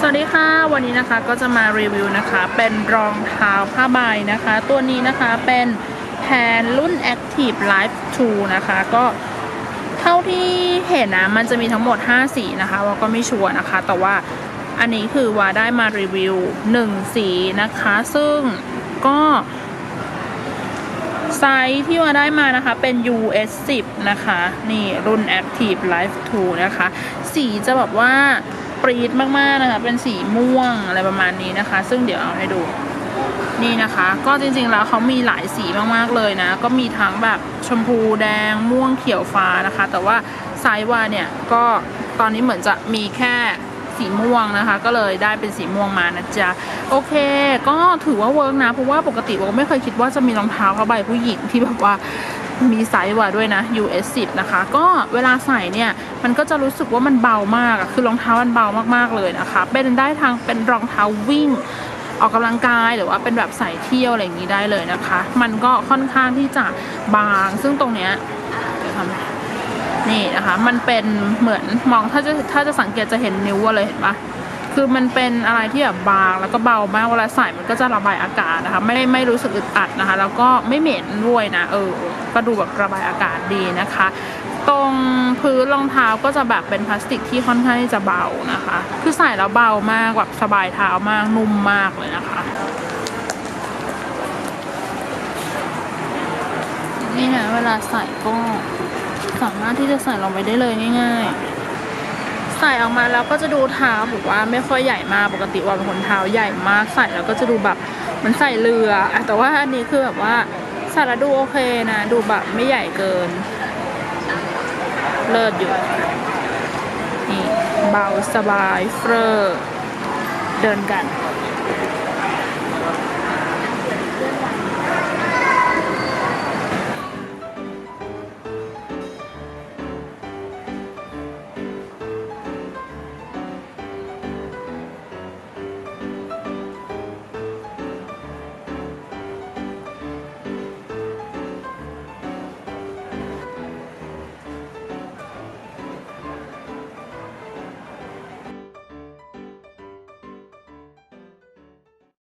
สวัสดีค่ะ วันนี้นะคะก็จะมารีวิวนะคะ เป็นรองเท้าผ้าใบนะคะ ตัวนี้นะคะเป็นแพนรุ่น Active Life 2 นะคะ ก็เท่าที่เห็นนะ มันจะมีทั้งหมด 5 สีนะคะว่าก็ไม่ชัวร์นะคะ แต่ว่าอันนี้คือว่าได้มารีวิว 1 สีนะคะ ซึ่งก็ไซส์ที่ว่าได้มานะคะเป็น US 10นะคะ นี่รุ่น Active Life 2 นะคะ สีจะแบบว่า ปรีดมากๆนะคะ เป็นสีม่วงอะไรประมาณนี้นะคะ ซึ่งเดี๋ยวเอาให้ดู นี่นะคะ ก็จริงๆแล้วเขามีหลายสีมากๆเลยนะ ก็มีทั้งแบบชมพูแดงม่วงเขียวฟ้านะคะ แต่ว่าไซส์ว่าเนี่ยก็ตอนนี้เหมือนจะมีแค่สีม่วงนะคะ ก็เลยได้เป็นสีม่วงมานะจ๊ะโอเค ก็ถือว่าเวิร์กนะเพราะว่าปกติโบไม่เคยคิดว่าจะมีรองเท้าผ้าใบผู้หญิงที่แบบว่า มีไซส์ว่าด้วยนะ US 10นะคะ ก็เวลาใส่เนี่ยมันก็จะรู้สึกว่ามันเบามากคือรองเท้ามันเบามากๆเลยนะคะ เป็นได้ทางเป็นรองเท้าวิ่งออกกำลังกายหรือว่าเป็นแบบใส่เที่ยวอะไรอย่างนี้ได้เลยนะคะ มันก็ค่อนข้างที่จะบาง ซึ่งตรงเนี้ยนี่นะคะ มันเป็นเหมือนมองถ้าจะถ้าจะสังเกตจะเห็นนิ้วเลยเห็นปะ คือมันเป็นอะไรที่แบบบางแล้วก็เบามากเวลาใส่มันก็จะระบายอากาศนะคะ ไม่ไม่รู้สึกอึดอัดนะคะ แล้วก็ไม่เหม็นด้วยนะ เออ ก็ดูแบบระบายอากาศดีนะคะ ตรงพื้นรองเท้าก็จะแบบเป็นพลาสติกที่ค่อนข้างที่จะเบานะคะ คือใส่แล้วเบามากแบบสบายเท้ามากนุ่มมากเลยนะคะนี่นะเวลาใส่ก็สามารถที่จะใส่ลงไปได้เลยง่าย ๆ ใส่ออกมาแล้วก็จะดูเท้าแบบว่าไม่ค่อยใหญ่มากปกติว่าเป็นคนเท้าใหญ่มากใส่แล้วก็จะดูแบบมันใส่เรือแต่ว่าอันนี้คือแบบว่าใส่แล้วดูโอเคนะ ดูแบบไม่ใหญ่เกิน เลิศอยู่นี่เบาสบายเฟร์เดินกัน